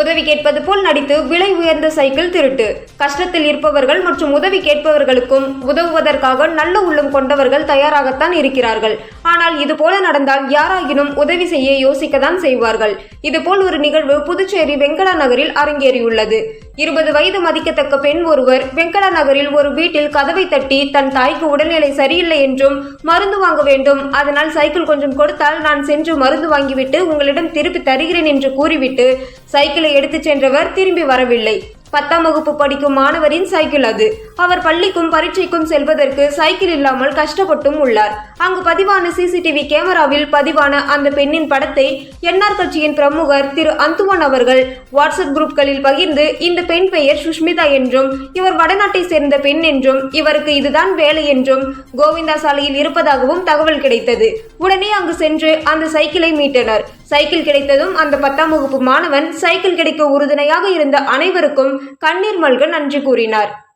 உதவி கேட்பது போல் நடித்து விலை உயர்ந்த சைக்கிள் திருட்டு. கஷ்டத்தில் இருப்பவர்கள் மற்றும் உதவி கேட்பவர்களுக்கும் உதவுவதற்காக நல்ல உள்ளம் கொண்டவர்கள் தயாராகத்தான் இருக்கிறார்கள். ஆனால் இது போல நடந்தால் யாராகினும் உதவி செய்ய யோசிக்கத்தான் செய்வார்கள். இதுபோல் ஒரு நிகழ்வு புதுச்சேரி வெங்கடா நகரில் அரங்கேறியுள்ளது. இருபது வயது மதிக்கத்தக்க பெண் ஒருவர் வெங்கடா நகரில் ஒரு வீட்டில் கதவை தட்டி தன் தாய்க்கு உடல்நிலை சரியில்லை என்றும் மருந்து வாங்க வேண்டும். அதனால் சைக்கிள் கொஞ்சம் கொடுத்தால் நான் சென்று மருந்து வாங்கிவிட்டு உங்களிடம் திருப்பி தருகிறேன் என்று கூறிவிட்டு சைக்கிளை எடுத்துச் சென்றவர் திரும்பி வரவில்லை. பத்தாம் வகுப்பு படிக்கும் மாணவரின் சைக்கிள் அது. அவர் பள்ளிக்கும் பரீட்சைக்கும் செல்வதற்கு சைக்கிள் இல்லாமல் கஷ்டப்பட்டும் உள்ளார். அங்கு பதிவான சிசிடிவி கேமராவில் பதிவான அந்த பெண்ணின் படத்தை என்ஆர் கட்சியின் பிரமுகர் திரு அந்துவன் அவர்கள் வாட்ஸ்அப் குரூப்களில் பகிர்ந்து இந்த பெண் பெயர் சுஷ்மிதா என்றும் இவர் வடநாட்டை சேர்ந்த பெண் என்றும் இவருக்கு இதுதான் வேலை என்றும் கோவிந்தா சாலையில் இருப்பதாகவும் தகவல் கிடைத்தது. உடனே அங்கு சென்று அந்த சைக்கிளை மீட்டனர். சைக்கிள் கிடைத்ததும் அந்த பத்தாம் வகுப்பு மாணவன் சைக்கிள் கிடைக்க உறுதுணையாக இருந்த அனைவருக்கும் கண்ணீர் மல்க நன்றி கூறினார்.